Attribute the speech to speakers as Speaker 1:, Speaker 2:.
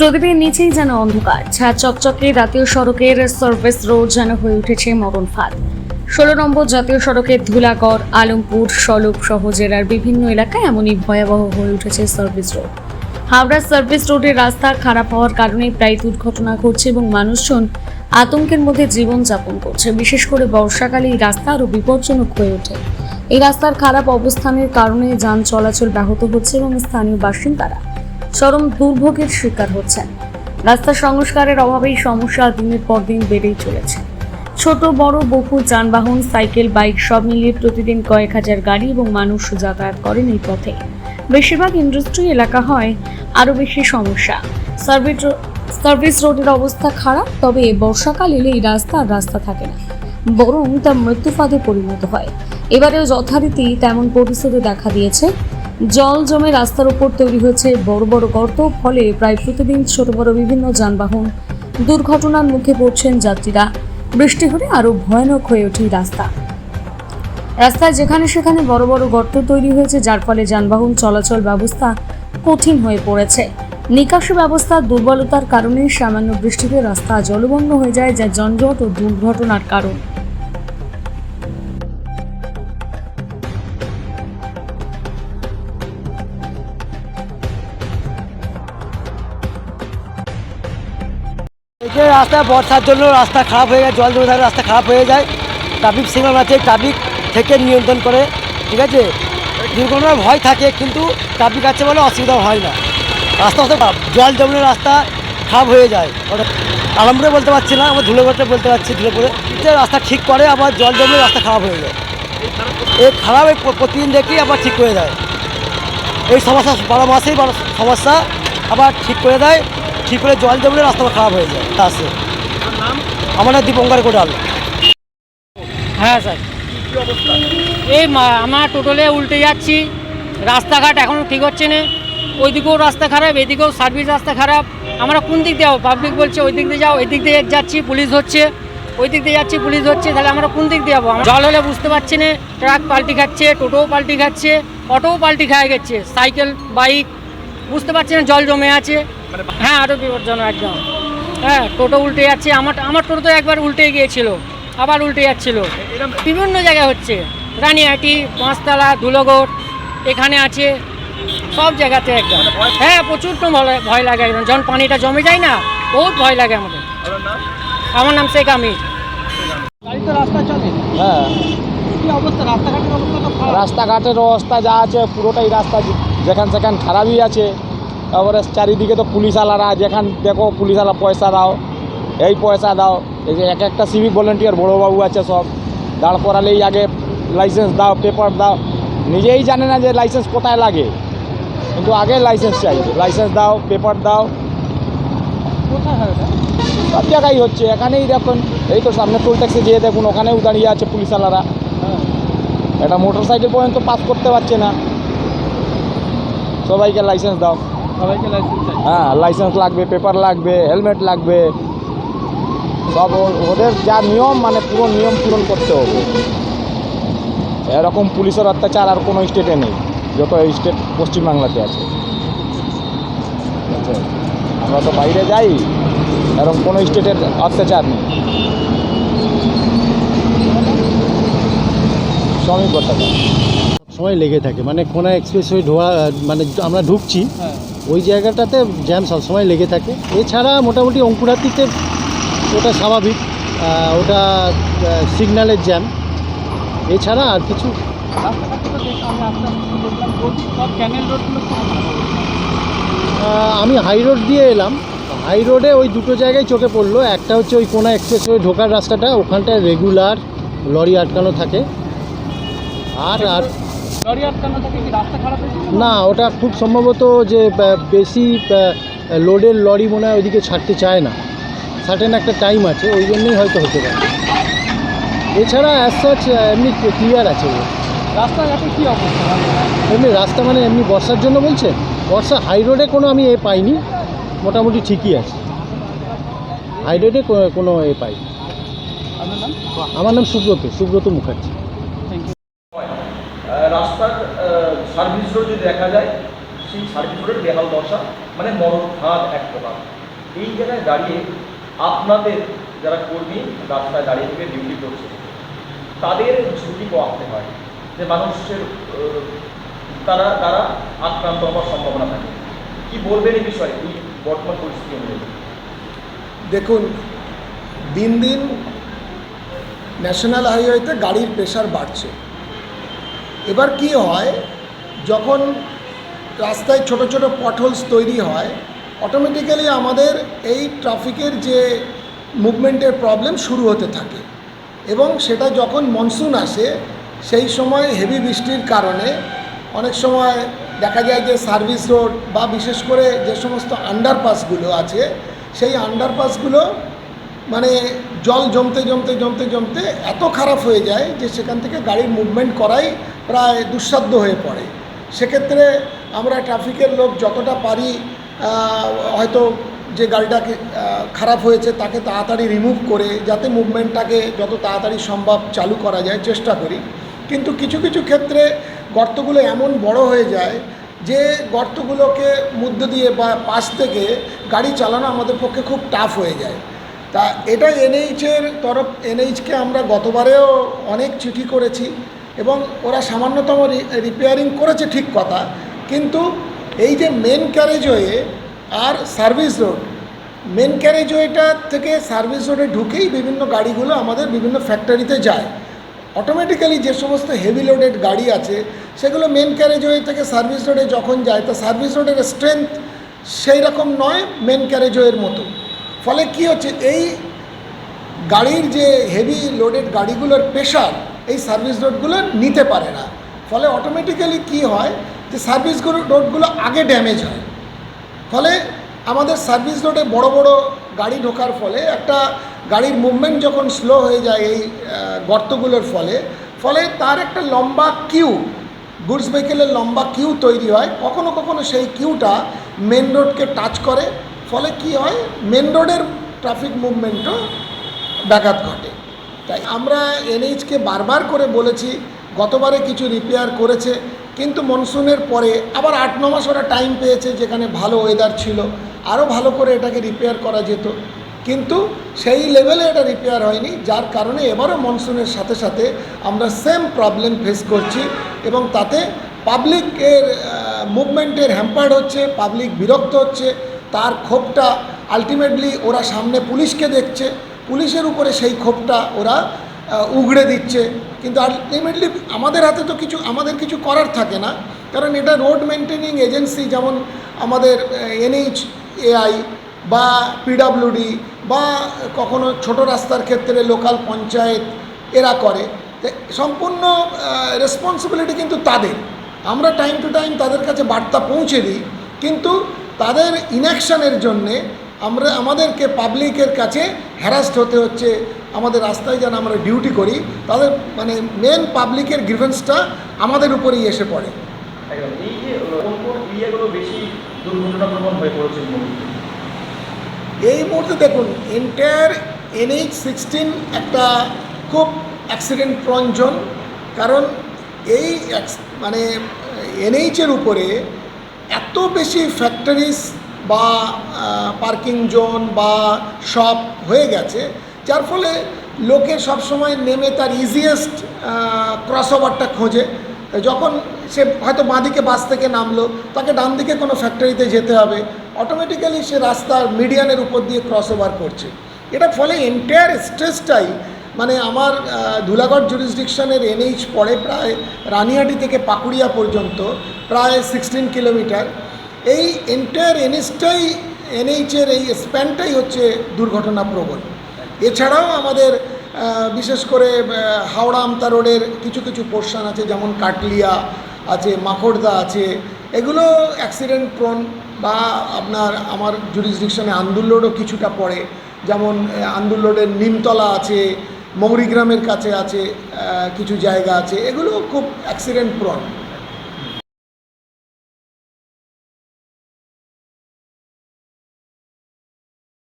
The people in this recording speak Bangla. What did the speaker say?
Speaker 1: প্রদীপের নিচেই যেন অন্ধকার ছা চকচকে জাতীয় সড়কের সার্ভিস রোড যেন হয়ে উঠেছে মরণ ফাঁদ। ষোলো নম্বর জাতীয় সড়কের ধুলাগড়, আলমপুর সলুপ সহ জেলার বিভিন্ন এলাকায় এমনই ভয়াবহ হয়ে উঠেছে সার্ভিস রোড হাওড়ার সার্ভিস রোডের রাস্তা খারাপ হওয়ার কারণে প্রায় দুর্ঘটনা ঘটছে এবং মানুষজন আতঙ্কের মধ্যে জীবনযাপন করছে। বিশেষ করে বর্ষাকালে এই রাস্তা আরও বিপজ্জনক হয়ে ওঠে। এই রাস্তার খারাপ অবস্থানের কারণে যান চলাচল ব্যাহত হচ্ছে এবং স্থানীয় বাসিন্দারা চরম দুর্ভোগের শিকার হচ্ছেন। রাস্তা সংস্কারের অভাবেই সমস্যা দিনের পর দিন বেড়েই চলেছে। ছোট, বড়, বহু, যানবাহন, সাইকেল, বাইক সব মিলিয়ে প্রতিদিন কয়েক হাজার গাড়ি এবং মানুষ যাতায়াত করেন এই পথে। বেশিরভাগ ইন্ডাস্ট্রি এলাকা হয় আরও বেশি সমস্যা। সার্ভিস সার্ভিস রোডের অবস্থা খারাপ, তবে বর্ষাকাল এলে এই রাস্তা আর রাস্তা থাকে না, বরং তা মৃত্যুফাদে পরিণত হয়। এবারেও যথারীতি তেমন পরিস্থিতি দেখা দিয়েছে জল জমে রাস্তার উপর তৈরি হয়েছে বড় বড় গর্ত, ফলে প্রায় প্রতিদিন ছোট বড় বিভিন্ন যানবাহন দুর্ঘটনার মুখে পড়ছেন যাত্রীরা। বৃষ্টি হলে আরও ভয়ানক হয়ে ওঠে রাস্তা। রাস্তায় যেখানে সেখানে বড় বড় গর্ত তৈরি হয়েছে, যার ফলে যানবাহন চলাচল ব্যবস্থা কঠিন হয়ে পড়েছে। নিকাশি ব্যবস্থার দুর্বলতার কারণে সামান্য বৃষ্টিতে রাস্তা জলমগ্ন হয়ে যায়, যা যানজট ও দুর্ঘটনার কারণ।
Speaker 2: রাস্তা, বর্ষার জন্য রাস্তা খারাপ হয়ে যায়, জল জমে থাকে রাস্তা খারাপ হয়ে যায়। ট্রাফিক সিগন্যাল আছে ট্রাফিক থেকে নিয়ন্ত্রণ করে, ঠিক আছে? দুর্ঘটনার ভয় থাকে, কিন্তু ট্রাফিক আছে বলে অসুবিধা হয় না। রাস্তা হতে জল জমলে রাস্তা খারাপ হয়ে যায়। আলমপুরে বলতে পারছি না আমার ধুলেঘাটে বলতে পারছি যে রাস্তা ঠিক করে, আবার জল জমলে রাস্তা খারাপ হয়ে যায়। এই খারাপ প্রতিদিন দেখি আবার ঠিক করে দেয় এই সমস্যা, বারো মাসেই সমস্যা আবার ঠিক করে দেয়। ঠিক করে জল জমলে রাস্তা খারাপ হয়ে যায়। আসে আমার নাম দীপঙ্কর কোটাল
Speaker 3: হ্যাঁ স্যার। এই আমার টোটোলে উল্টে যাচ্ছি। রাস্তাঘাট এখনও ঠিক হচ্ছে না। ওইদিকেও রাস্তা খারাপ, এদিকেও সার্ভিস রাস্তা খারাপ। আমরা কোন দিক দিয়ে পাবলিক বলছে ওই দিক দিয়ে যাও ওই দিক দিয়ে যাচ্ছি, পুলিশ হচ্ছে ওই দিক দিয়ে যাচ্ছি, পুলিশ হচ্ছে তাহলে আমরা কোন দিক দিয়ে যাব? জল হলে বুঝতে পারছি না। ট্রাক পাল্টি খাচ্ছে, টোটোও পাল্টি খাচ্ছে, অটোও পাল্টি খায় গেছে, সাইকেল, বাইক, বুঝতে পারছি না, জল জমে আছে। হ্যাঁ আরও বিপজ্জনক একদম। হ্যাঁ টোটো উল্টে যাচ্ছে। আমার আমার টোটো তো একবার উল্টে গিয়েছিল আবার উল্টে যাচ্ছিল। বিভিন্ন জায়গায় হচ্ছে। রানিহাটি পাঁচতলা ধুলোগড় এখানে আছে সব জায়গাতে একদম। হ্যাঁ প্রচুর তো ভয়- ভয় লাগে একদম। যখন পানিটা জমে যায় না বহুত ভয় লাগে আমাদের। আমার নাম শেখ আমির।
Speaker 4: গাড়ি তো রাস্তা চলে।
Speaker 2: হ্যাঁ।
Speaker 4: কি অবস্থা? রাস্তাঘাটের অবস্থা
Speaker 5: রাস্তাঘাটের অবস্থা যা আছে পুরোটাই রাস্তা যেখান সেখান খারাপই আছে। তারপরে চারিদিকে তো পুলিশ আলারা যেখান দেখো পুলিশ আলা পয়সা দাও এই পয়সা দাও। এই যে এক একটা সিভিক ভলেন্টিয়ার বড়োবাবু আছে সব। দাঁড় করালেই আগে লাইসেন্স দাও পেপার দাও। নিজেই জানে না যে লাইসেন্স কোথায় লাগে। কিন্তু আগে লাইসেন্স চাই। লাইসেন্স দাও পেপার দাও। সব জায়গায় হচ্ছে। এখানেই দেখুন এই তো সামনে টোল ট্যাক্সি দিয়ে দেখুন ওখানেও দাঁড়িয়ে আছে পুলিশ আলারা
Speaker 4: হ্যাঁ।
Speaker 5: একটা মোটর সাইকেল পর্যন্ত পাস করতে পারছে না। সবাইকে লাইসেন্স দাও। হ্যাঁ লাইসেন্স লাগবে পেপার লাগবে হেলমেট লাগবে। সব ও- ওদের যা নিয়ম মানে পুরো নিয়ম পূরণ করতে হবে। এরকম পুলিশের অত্যাচার আর কোনো স্টেটে নেই যত স্টেট পশ্চিমবাংলাতে আছে। আমরা তো বাইরে যাই এরকম কোনো স্টেটের অত্যাচার নেই। শ্রমিক অত্যাচার
Speaker 6: সময় লেগে থাকে মানে কোনো এক্সপ্রেসওয়ে ঢোয়া মানে আমরা ঢুকছি
Speaker 4: হ্যাঁ।
Speaker 6: ওই জায়গাটাতে জ্যাম সবসময় লেগে থাকে। এছাড়া মোটামুটি অঙ্কুরাতিতে ওটা স্বাভাবিক ওটা সিগন্যালের জ্যাম। এছাড়া আর কিছু
Speaker 4: আমি
Speaker 6: হাই রোড দিয়ে এলাম। হাই রোডে ওই দুটো জায়গায় চোখে পড়ল। একটা হচ্ছে ওই কোনা এক্সপ্রেসওয়ে ঢোকার রাস্তাটা, ওখানটায় রেগুলার লরি আটকানো থাকে। আর আর না ওটা খুব সম্ভবত যে বেশি লোডের লরি মনে হয় ওইদিকে ছাড়তে চায় না। সার্টেন একটা টাইম আছে ওই জন্যই হয়তো হতে পারে। এছাড়া অ্যাজ সাচ এমনি ক্লিয়ার আছে।
Speaker 4: রাস্তাঘাটে কি অবস্থা?
Speaker 6: এমনি রাস্তা মানে এমনি বর্ষার জন্য বলছে? বর্ষা হাই রোডে কোনো আমি এ পাইনি। মোটামুটি ঠিকই আছে। হাই রোডে কোনো এ পাই
Speaker 4: আপনার নাম?
Speaker 6: আমার নাম সুব্রত সুব্রত মুখার্জি।
Speaker 7: সার্ভিস রোড যদি দেখা যায়, সেই সার্ভিস রোডের বেহাল দশা মানে মরণ ফাঁদ এক প্রকার। এই জায়গায় দাঁড়িয়ে আপনাদের যারা কর্মী রাস্তায় দাঁড়িয়ে থেকে ডিউটি করছে, তাদের ঝুঁকি পোয়াতে হয়, যে মানুষের তারা তারা আক্রান্ত হওয়ার সম্ভাবনা থাকে। কি বলবেন এই বিষয়ে? এই বর্তমান পরিস্থিতি অনুযায়ী।
Speaker 8: দেখুন, দিন দিন ন্যাশনাল হাইওয়েতে গাড়ির প্রেশার বাড়ছে। এবার কি হয় যখন রাস্তায় ছোট ছোট পটহোলস তৈরি হয় অটোমেটিক্যালি আমাদের এই ট্রাফিকের যে মুভমেন্টের প্রবলেম শুরু হতে থাকে। এবং সেটা যখন মনসুন আসে, সেই সময় হেভি বৃষ্টির কারণে অনেক সময় দেখা যায় যে সার্ভিস রোড বা বিশেষ করে যে সমস্ত আন্ডারপাসগুলো আছে, সেই আন্ডারপাসগুলো মানে জল জমতে জমতে জমতে জমতে এত খারাপ হয়ে যায় যে সেখান থেকে গাড়ির মুভমেন্ট করাই প্রায় দুঃসাধ্য হয়ে পড়ে। সেক্ষেত্রে আমরা ট্রাফিকের লোক যতটা পারি হয়তো যে গাড়িটাকে আহ, খারাপ হয়েছে তাকে তাড়াতাড়ি রিমুভ করে যাতে মুভমেন্টটাকে যত তাড়াতাড়ি সম্ভব চালু করা যায় চেষ্টা করি। কিন্তু কিছু কিছু ক্ষেত্রে গর্তগুলো এমন বড় হয়ে যায় যে গর্তগুলোকে মধ্য দিয়ে বা পাশ থেকে গাড়ি চালানো আমাদের পক্ষে খুব টাফ হয়ে যায়। তা এটা এনএইচের তরফ এনএইচকে আমরা গতবারেও অনেক চিঠি করেছি। এবং ওরা সামান্যতম রিপেয়ারিং করেছে ঠিক কথা, কিন্তু এই যে মেন ক্যারেজওয়ে আর সার্ভিস রোড মেন ক্যারেজওয়েটা থেকে সার্ভিস রোডে ঢুকেই বিভিন্ন গাড়িগুলো আমাদের বিভিন্ন ফ্যাক্টরিতে যায়। অটোমেটিক্যালি যে সমস্ত হেভি লোডেড গাড়ি আছে, সেগুলো মেন ক্যারেজ ক্যারেজওয়ে থেকে সার্ভিস রোডে যখন যায়, তা সার্ভিস রোডের স্ট্রেংথ সেই রকম নয় মেন ক্যারেজওয়ের মতো। ফলে কি হচ্ছে, এই গাড়ির যে হেভি লোডেড গাড়িগুলোর প্রেশার এই সার্ভিস রোডগুলো নিতে পারে না। ফলে অটোমেটিক্যালি কি হয় যে সার্ভিস রোডগুলো আগে ড্যামেজ হয়। ফলে আমাদের সার্ভিস রোডে বড় বড় গাড়ি ঢোকার ফলে একটা গাড়ির মুভমেন্ট যখন স্লো হয়ে যায় এই গর্তগুলোর ফলে ফলে তার একটা লম্বা কিউ গুডস ভেহিকেলের লম্বা কিউ তৈরি হয়। কখনো কখনো সেই কিউটা মেন রোডকে টাচ করে। ফলে কি হয়? মেন রোডের ট্রাফিক মুভমেন্টও ব্যাঘাত ঘটে। তাই আমরা এনএইচকে বারবার করে বলেছি, গতবারে কিছু রিপেয়ার করেছে, কিন্তু মনসুনের পরে আবার আট, ন মাস ওরা টাইম পেয়েছে যেখানে ভালো ওয়েদার ছিল আরও ভালো করে এটাকে রিপেয়ার করা যেত। কিন্তু সেই লেভেলে এটা রিপেয়ার হয়নি, যার কারণে এবারও মনসুনের সাথে সাথে আমরা সেম প্রবলেম ফেস করছি এবং তাতে পাবলিকের মুভমেন্টের হ্যাম্পার্ড হচ্ছে পাবলিক বিরক্ত হচ্ছে, তার ক্ষোভটা আলটিমেটলি ওরা সামনে পুলিশকে দেখছে পুলিশের উপরে সেই ক্ষোভটা ওরা উগড়ে দিচ্ছে। কিন্তু আলটিমেটলি আমাদের হাতে তো কিছু, আমাদের কিছু করার থাকে না। কারণ এটা রোড মেনটেনিং এজেন্সি যেমন আমাদের এনএইচ এআই বা পিডাব্লিউডি বা কখনো ছোট রাস্তার ক্ষেত্রে লোকাল পঞ্চায়েত এরা করে। সম্পূর্ণ রেসপন্সিবিলিটি কিন্তু তাদের। আমরা টাইম টু টাইম তাদের কাছে বার্তা পৌঁছে দিই। কিন্তু তাদের ইনঅ্যাকশনের জন্যে আমরা আমাদেরকে পাবলিকের কাছে হ্যারাস্ট হতে হচ্ছে। আমাদের রাস্তায় যেন আমরা ডিউটি করি তাদের মানে মেন পাবলিকের গ্রিভেন্সটা আমাদের উপরেই এসে পড়ে।
Speaker 7: এই হয়ে মুহূর্তে।
Speaker 8: দেখুন এন্টায়ার এনএইচ সিক্সটিন একটা খুব অ্যাক্সিডেন্ট প্রন জোন কারণ এই মানে এনএইচের উপরে এত বেশি ফ্যাক্টরিজ বা পার্কিং জোন বা শপ হয়ে গেছে, যার ফলে লোকে সবসময় নেমে তার ইজিয়েস্ট ক্রস ওভারটা খোঁজে। যখন সে হয়তো বাঁদিকে বাস থেকে নামলো, তাকে ডান দিকে কোনো ফ্যাক্টরিতে যেতে হবে অটোমেটিক্যালি সে রাস্তার মিডিয়ানের উপর দিয়ে ক্রস ওভার করছে। এটা ফলে এন্টায়ার স্ট্রেসটাই মানে আমার ধুলাগড় জুরিসডিকশনের এনএইচ পড়ে প্রায় রানিহাটি থেকে পাকুড়িয়া পর্যন্ত, প্রায় সিক্সটিন কিলোমিটার এই এন্টায়ার এনএইচটাই এনএইচের এই স্প্যানটাই হচ্ছে দুর্ঘটনা প্রবণ এছাড়াও আমাদের বিশেষ করে হাওড়া আমতা রোডের কিছু কিছু পোর্শন আছে, যেমন কাটলিয়া আছে মাখড়দা আছে, এগুলো অ্যাক্সিডেন্ট প্রোন বা আপনার আমার জুরিসডিকশনে আন্দুল রোডও কিছুটা পড়ে। যেমন আন্দুল রোডের নিমতলা আছে, মৌরিগ্রামের কাছে আছে কিছু জায়গা আছে, এগুলো খুব অ্যাক্সিডেন্ট প্রন